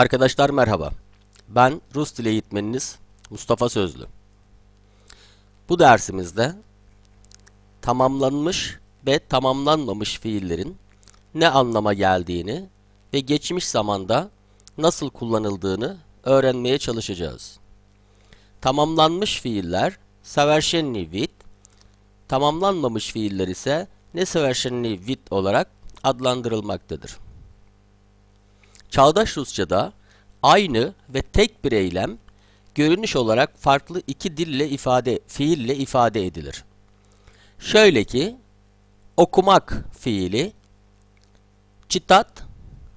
Arkadaşlar merhaba. Ben Rus dili eğitmeniniz Mustafa Sözlü. Bu dersimizde tamamlanmış ve tamamlanmamış fiillerin ne anlama geldiğini ve geçmiş zamanda nasıl kullanıldığını öğrenmeye çalışacağız. Tamamlanmış fiiller совершенный вид, tamamlanmamış fiiller ise несовершенный вид olarak adlandırılmaktadır. Çağdaş Rusça'da aynı ve tek bir eylem görünüş olarak farklı iki dille ifade, fiille ifade edilir. Şöyle ki okumak fiili çitat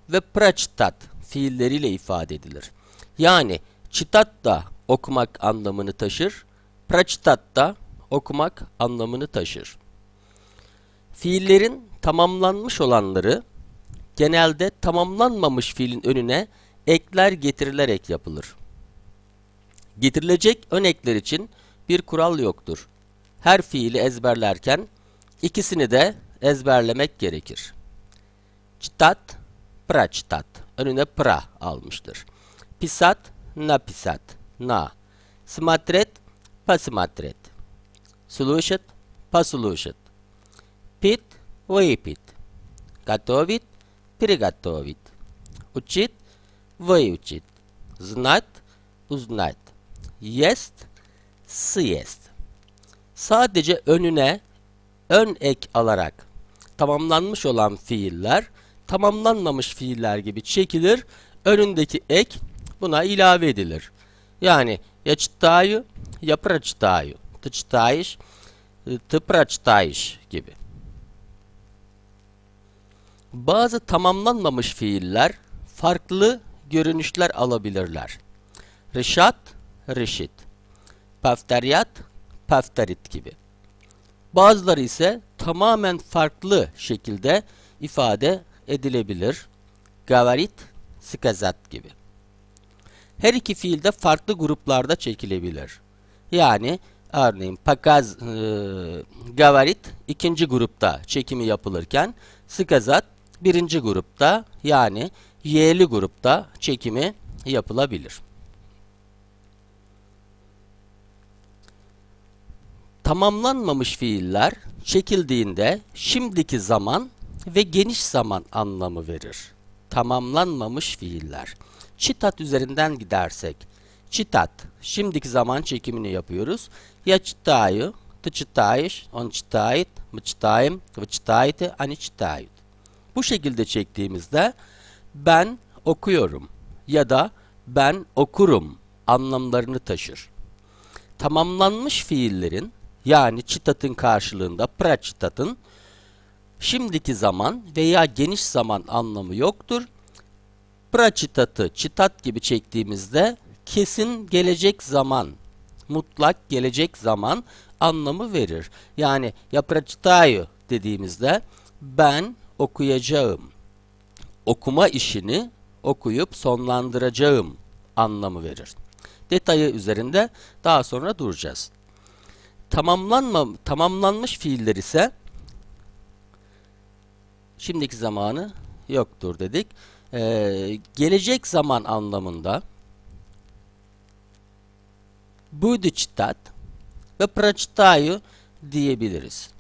ve praçitat fiilleriyle ifade edilir. Yani çitat da okumak anlamını taşır, praçitat da okumak anlamını taşır. Fiillerin tamamlanmış olanları genelde tamamlanmamış fiilin önüne ekler getirilerek yapılır. Getirilecek ön ekler için bir kural yoktur. Her fiili ezberlerken ikisini de ezberlemek gerekir. Çitat, praçtat. Önüne pra almıştır. Pisat, napisat. Na. Смотреть, посмотреть. Слушать, послушать. Пить, выпить. Готовить, приготовить. Учить, выучить. Знать, узнать. Есть, съесть. Sadece önüne ön ek alarak tamamlanmış olan fiiller tamamlanmamış fiiller gibi çekilir. Önündeki ek buna ilave edilir. Yani я читаю, я прочитаю. Ты читаешь, ты прочитаешь gibi. Bazı tamamlanmamış fiiller farklı görünüşler alabilirler. Rişat, rişit. Pafteriyat, pafterit gibi. Bazıları ise tamamen farklı şekilde ifade edilebilir. Gavarit, skazat gibi. Her iki fiil de farklı gruplarda çekilebilir. Yani örneğin pakaz e, gavarit ikinci grupta çekimi yapılırken skazat birinci grupta yani y'li grupta çekimi yapılabilir. Tamamlanmamış fiiller çekildiğinde şimdiki zaman ve geniş zaman anlamı verir. Tamamlanmamış fiiller. Çitat üzerinden gidersek, çitat, şimdiki zaman çekimini yapıyoruz. Я читаю, ты читаешь, он читает, мы читаем, вы читаете, они читают. Bu şekilde çektiğimizde ben okuyorum ya da ben okurum anlamlarını taşır. Tamamlanmış fiillerin yani çıtatın karşılığında praçitatın şimdiki zaman veya geniş zaman anlamı yoktur. Praçitatı çıtat gibi çektiğimizde kesin gelecek zaman, mutlak gelecek zaman anlamı verir. Yani ya praçitаю dediğimizde ben okuyacağım. Okuma işini okuyup sonlandıracağım anlamı verir. Detayı üzerinde daha sonra duracağız. Tamamlanma, tamamlanmış fiiller ise şimdiki zamanı yoktur dedik. Ee, gelecek zaman anlamında Budiçtat ve Praçtayu diyebiliriz.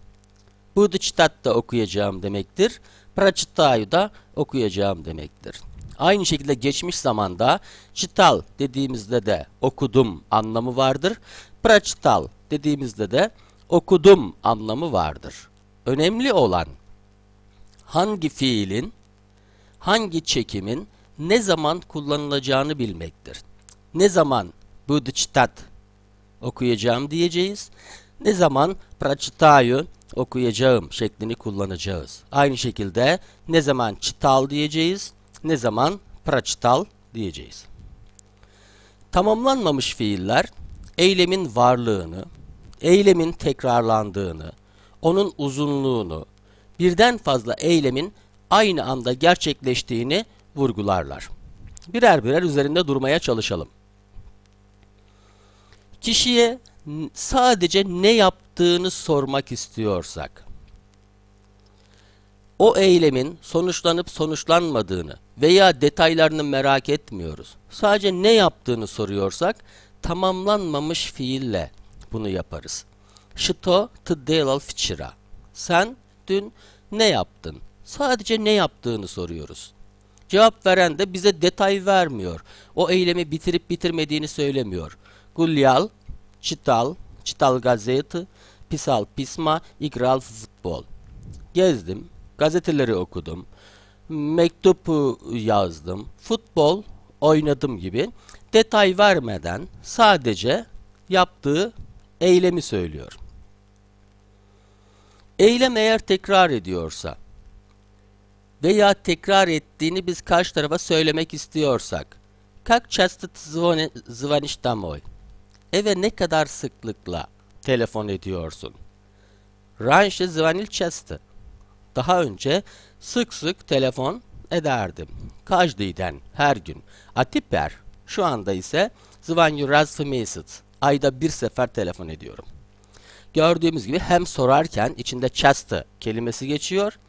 Budu çitat da okuyacağım demektir. Praçitayu da okuyacağım demektir. Aynı şekilde geçmiş zamanda çital dediğimizde de okudum anlamı vardır. Praçital dediğimizde de okudum anlamı vardır. Önemli olan hangi fiilin, hangi çekimin ne zaman kullanılacağını bilmektir. Ne zaman budu çitat okuyacağım diyeceğiz. Ne zaman praçitayu okuyacağım şeklini kullanacağız. Aynı şekilde ne zaman çital diyeceğiz, ne zaman praçital diyeceğiz. Tamamlanmamış fiiller eylemin varlığını, eylemin tekrarlandığını, onun uzunluğunu, birden fazla eylemin aynı anda gerçekleştiğini vurgularlar. Birer birer üzerinde durmaya çalışalım. Kişiye sadece ne yaptığını yaptığını sormak istiyorsak, o eylemin sonuçlanıp sonuçlanmadığını veya detaylarını merak etmiyoruz. Sadece ne yaptığını soruyorsak, tamamlanmamış fiille bunu yaparız. Şito tıddelal fiçira. Sen dün ne yaptın? Sadece ne yaptığını soruyoruz. Cevap veren de bize detay vermiyor. O eylemi bitirip bitirmediğini söylemiyor. Gulyal, Çital, Çital Gazeti, писал письма, играл в футбол. Gezdim, gazeteleri okudum, mektup ıı, yazdım, futbol oynadım gibi detay vermeden sadece yaptığı eylemi söylüyor. Eylem eğer tekrar ediyorsa veya tekrar ettiğini biz karşı tarafa söylemek istiyorsak Как часто ты звони- звонишь домой? Eve ne kadar sıklıkla telefon ediyorsun? Раньше звонил часто. Daha önce sık sık telefon ederdim. Каждый день, her gün. А теперь, şu anda ise звоню раз в месяц. Ayda bir sefer telefon ediyorum. Gördüğümüz gibi hem sorarken içinde часто kelimesi geçiyor.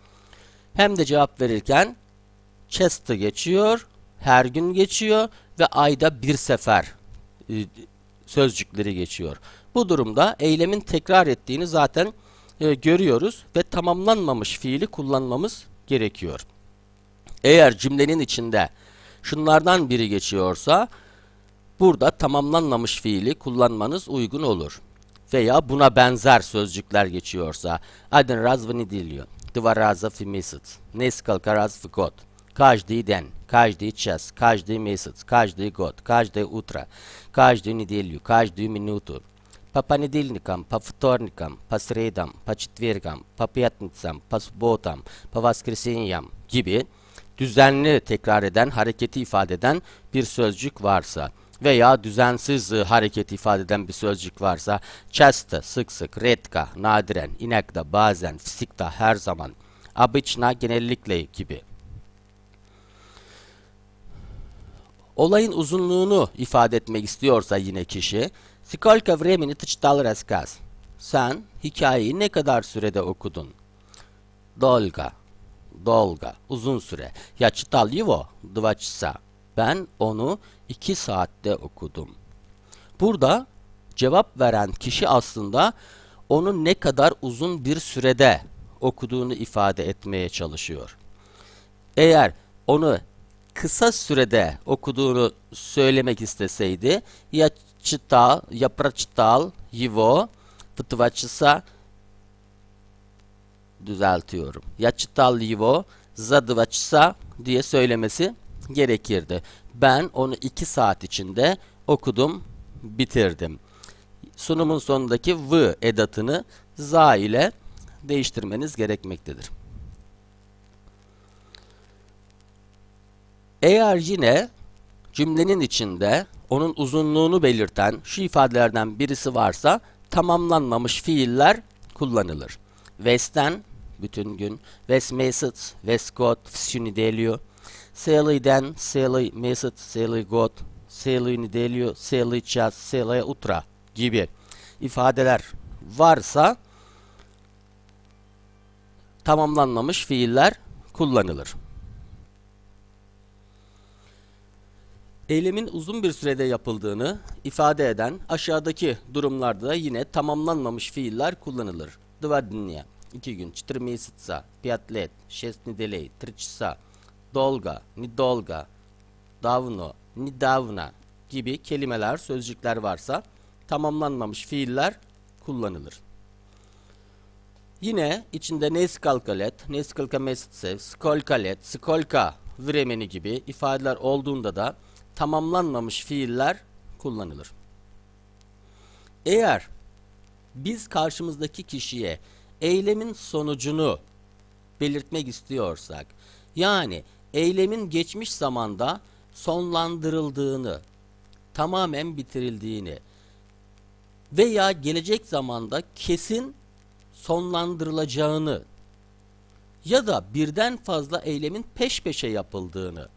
Hem de cevap verirken часто geçiyor, her gün geçiyor ve ayda bir sefer e, sözcükleri geçiyor. Bu durumda eylemin tekrar ettiğini zaten e, görüyoruz ve tamamlanmamış fiili kullanmamız gerekiyor. Eğer cümlenin içinde şunlardan biri geçiyorsa burada tamamlanmamış fiili kullanmanız uygun olur. Veya buna benzer sözcükler geçiyorsa один раз в неделю, два раза в месяц, несколько раз в год, каждый день, каждый час, каждый месяц, каждый год, каждое утро, каждую неделю, каждую минуту, по понедельникам, по вторникам, по средам, по четвергам, по пятницам, по субботам, по воскресеньям gibi düzenli tekrar eden, hareketi ifade eden bir sözcük varsa veya düzensiz e, hareket ifade eden bir sözcük varsa часто, sık sık, redka, nadiren, inekta, bazen, fisikta, her zaman, обычно, genellikle gibi. Olayın uzunluğunu ifade etmek istiyorsa yine kişi, Сколько времени ты читал рассказ? Sen hikayeyi ne kadar sürede okudun? Долго. Долго. Uzun süre. Я читал его два часа. Ben onu iki saatte okudum. Burada cevap veren kişi aslında onu ne kadar uzun bir sürede okuduğunu ifade etmeye çalışıyor. Eğer onu kısa sürede okuduğunu söylemek isteseydi ya читал, я прочитал его в два часа düzeltiyorum. Я читал его за два часа diye söylemesi gerekirdi. Ben onu iki saat içinde okudum, bitirdim. Sunumun sonundaki v edatını za ile değiştirmeniz gerekmektedir. Eğer yine cümlenin içinde onun uzunluğunu belirten şu ifadelerden birisi varsa tamamlanmamış fiiller kullanılır. Western bütün gün, West Mesut, Westcott, Sunidelio, Seliden, Seli Mesut, Seli God, Seli Nidelio, Seli Chas, Seli Utra gibi ifadeler varsa tamamlanmamış fiiller kullanılır. Eylemin uzun bir sürede yapıldığını ifade eden aşağıdaki durumlarda da yine tamamlanmamış fiiller kullanılır. Два дня, iki gün, четыре месяца, пять лет, шесть неделей, три часа, долго, недолго, давно, недавно gibi kelimeler, sözcükler varsa tamamlanmamış fiiller kullanılır. Yine içinde neskолько лет, несколько месяцев, сколько лет, сколько времени gibi ifadeler olduğunda da tamamlanmamış fiiller kullanılır. Eğer biz karşımızdaki kişiye eylemin sonucunu belirtmek istiyorsak, yani eylemin geçmiş zamanda sonlandırıldığını, tamamen bitirildiğini veya gelecek zamanda kesin sonlandırılacağını ya da birden fazla eylemin peş peşe yapıldığını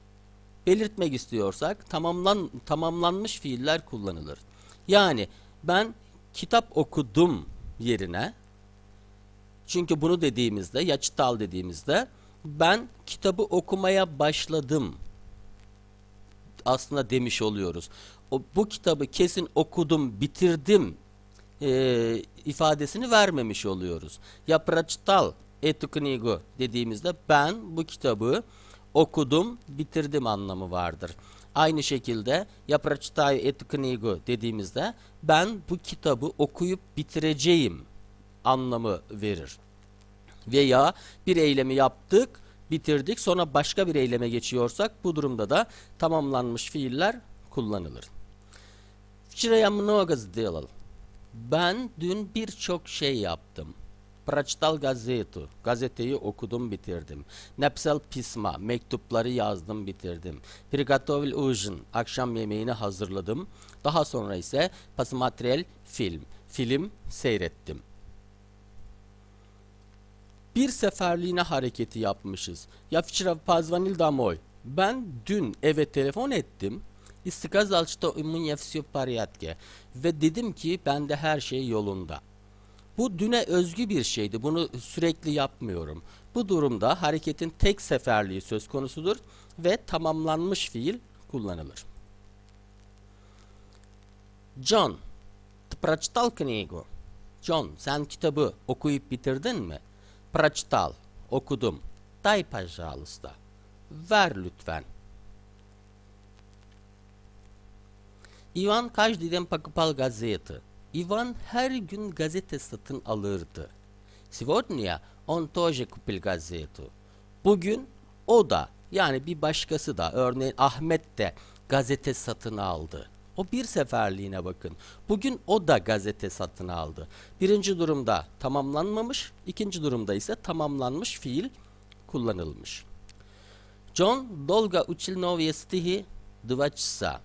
belirtmek istiyorsak tamamlan tamamlanmış fiiller kullanılır. Yani ben kitap okudum yerine çünkü bunu dediğimizde ya yaçtal dediğimizde ben kitabı okumaya başladım aslında demiş oluyoruz. O, bu kitabı kesin okudum, bitirdim e, ifadesini vermemiş oluyoruz. Ya praçtal etu knigu dediğimizde ben bu kitabı okudum, bitirdim anlamı vardır. Aynı şekilde yapraçtay et dediğimizde ben bu kitabı okuyup bitireceğim anlamı verir. Veya bir eylemi yaptık, bitirdik sonra başka bir eyleme geçiyorsak bu durumda da tamamlanmış fiiller kullanılır. Şuraya mnogo alalım. Ben dün birçok şey yaptım. Прочитал газету. Gazeteyi okudum, bitirdim. Написал письма. Mektupları yazdım, bitirdim. Приготовил ужин. Akşam yemeğini hazırladım. Daha sonra ise посмотрел film. Film seyrettim. Bir seferliğine hareketi yapmışız. Я вчера позвонил домой. Ben dün eve telefon ettim. И сказал, что у меня все в порядке. Ve dedim ki bende her şey yolunda. Bu düne özgü bir şeydi. Bunu sürekli yapmıyorum. Bu durumda hareketin tek seferliği söz konusudur ve tamamlanmış fiil kullanılır. John, ты прочитал книгу? John, sen kitabı okuyup bitirdin mi? Прочитал, okudum. Дай, пожалуйста. Ver lütfen. Ivan каждый день покупал газеты. Ivan her gün gazete satın alırdı. Сегодня он тоже купил газету. Bugün o da yani bir başkası da örneğin Ahmet de gazete satın aldı. O bir seferliğine bakın. Bugün o da gazete satın aldı. Birinci durumda tamamlanmamış, ikinci durumda ise tamamlanmış fiil kullanılmış. John долго учил новые стихи два часа.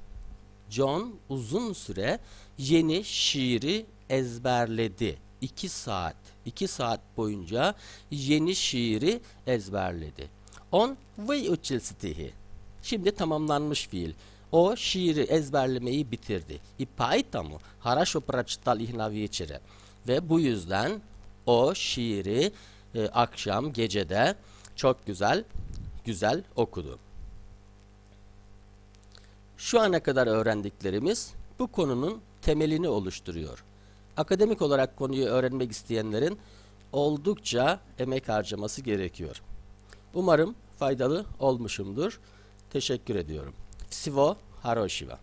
John uzun süre yeni şiiri ezberledi. 2 saat. 2 saat boyunca yeni şiiri ezberledi. On выучил стихи. Şimdi tamamlanmış fiil. O şiiri ezberlemeyi bitirdi. И поэтому хорошо прочитал их на вечере. Ve bu yüzden o şiiri e, akşam gecede çok güzel güzel okudu. şu ana kadar öğrendiklerimiz bu konunun temelini oluşturuyor. Akademik olarak konuyu öğrenmek isteyenlerin oldukça emek harcaması gerekiyor. Umarım faydalı olmuşumdur. Teşekkür ediyorum. Sivo Haroshiva